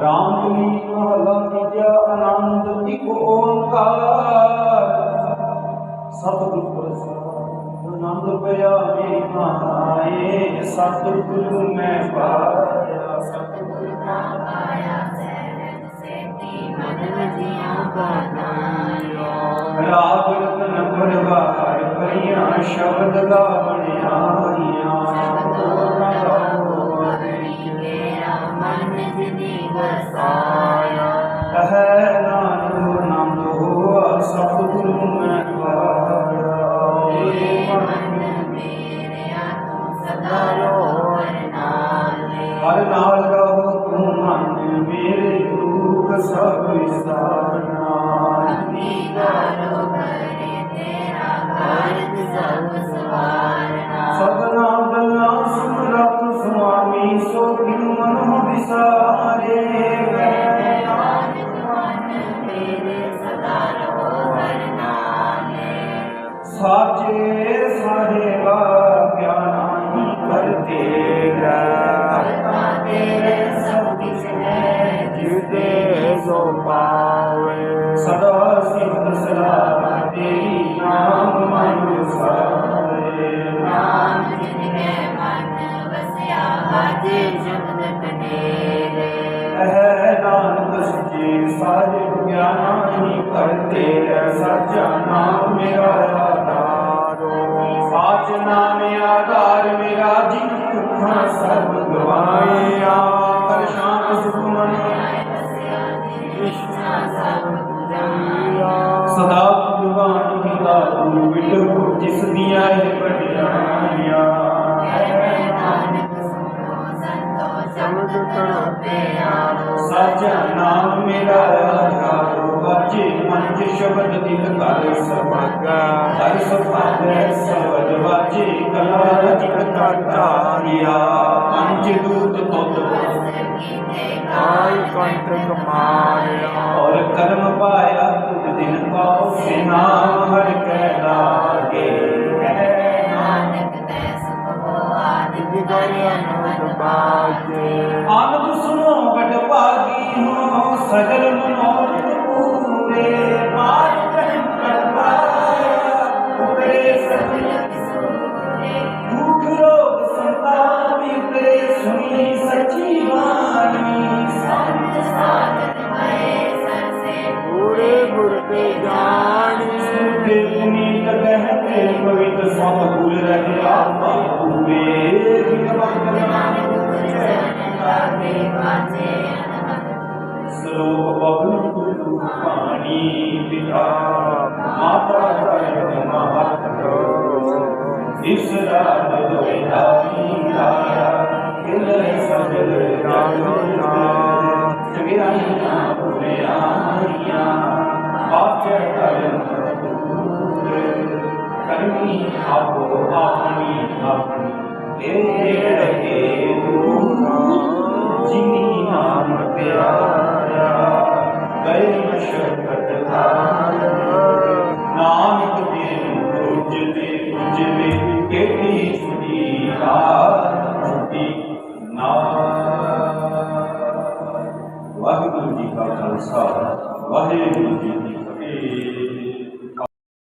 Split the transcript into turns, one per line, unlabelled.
ਰਾਮ ਕਲੀ ਮਹਲਾ ਤੀਜਾ ਆਨੰਦ ਇੱਕ ਓੰਕਾਰ। ਸਤਿਗੁਰ ਪ੍ਰਸਾਦ ਆਨੰਦ ਪਿਆ ਮੇਰੀ ਮਾਏ ਸਤਿਗੁਰ ਮੈਂ ਪਾਇਆ।
ਸਤਿਗੁਰ ਦਾ ਪਾਇਆ ਸਹਿਜ ਸੇਤੀ ਮਨ ਵਜੀਆਂ ਬਾਣਾਇਆ।
ਰਾਗ ਰਤਨ ਭਰਵਾਰ ਭਰੀਆਂ ਸ਼ਬਦ ਗਾਵਣਿਆ
ਸਤਿਗੁਰ ਵਸਾਇਆ
ਕਹੈ ਨਾਨਕ ਨਾਮ ਹੋਆ ਸਤਿਗੁਰ ਮੈਂ ਪਾਇਆ
ਏ ਮਨ ਮੇਰਿਆ ਤੂੰ ਸਦਾ ਰਹੋ ਹਰ ਨਾਲੇ
ਹਰ ਨਾਲ ਰਹੋ ਤੂੰ ਮਨ ਮੇਰੇ ਦੁੱਖ ਸਭ ਵਿਸਾਰਨਾ ਸਾਚੇ ਸਾਹਿਬਾ ਗਿਆਨਾਹੀ ਕਰਤੇ
ਕਰਤਾ ਤੇਰੇ ਸਭ ਕਿਛ ਹੈ
ਜਿਦੇ ਸੋ ਪਾਵੇ। ਸਦਾ ਸਿਫਤ ਸਲਾਹ ਤੇਰੀ ਨਾਮ ਮਨ ਸਾਰੇ
ਨਾਮ ਜਿਨ ਕੇ ਮਨ ਵਸਿਆ ਬਾਜੇ ਸ਼ਬਦ ਕਨੇਰੇ
ਹੈ ਨਾਨਕ ਸੱਚੇ ਸਾਹਿਬ ਗਿਆਨਾਹੀ ਕਰਤੇ ਸੱਚਾ ਨਾਮ ਮੇਰਾ ਨਾਮ ਆਧਾਰ ਮੇਰਾ ਜੀ ਭੁੱਖਾਂ ਸਭ ਚ ਸ਼ਬਦ ਦਿਲ ਕਰ ਸਮਾਗਾ ਹਰ ਸੁਭਾਗੈ ਸਬਦ ਵਾਜੇ ਕਲਾ ਰਚਿਤ ਕਰਤਾਰਿਆ ਪੰਜ ਦੂਤ ਤੁਧ
ਕੀਤੇ
ਕਾਲ
ਕਾਲ
ਕੰਟਕ ਮਾਰਿਆ
ਔਰ ਕਰਮ ਪਾਇਆ ਤੁਧ ਦਿਨ ਪਾਉ ਸੇ ਨਾਮ ਹਰ ਕੈ ਲਾਗੇ।
ਨਾਨਕ ਤੈ ਸੁਖ ਹੋ ਆਦਿ
ਵਿਗੜਿਆ ਨੋਦ ਬਾਜੇ
ਆਨੰਦ ਸੁਨੋ ਬੜ ਭਾਗੀ ਹੋ ਸਗਲ
ਲਾਗੇ ਬਾਜੇ ਅਨਹਦ
ਸ਼ਲੋਕ ਬਬਲ ਗੁਰੂ ਪਾਣੀ ਪਿਤਾ, ਮਾਤਾ ਦਾ ਮਹਤ੍ਵ ਇਸ ਰਾਤ ਦੋਇ ਦਾਈ ਆਇਆ ਖਿਲੇ ਸਜਲ ਰਾਜੋ ਨਾ ਕਰਮੀ ਆਪੋ ਆਪਣੀ ਆਪਣੀ ਏ ਰਹੇ ਜਿਨੀ ਨਾਮ ਪਿਆਰਾ, ਗਏ ਮਸ਼ਕਤ ਕਾਲ ਨਾਨਕ ਦੇ ਉਜਲੇ ਉਜਲੇ ਕਿਹੜੀ ਸੁਣੀ ਰਾਤੀ ਨਾ। ਵਾਹਿਗੁਰੂ ਜੀ ਕਾ ਖਾਲਸਾ, ਵਾਹਿਗੁਰੂ ਜੀ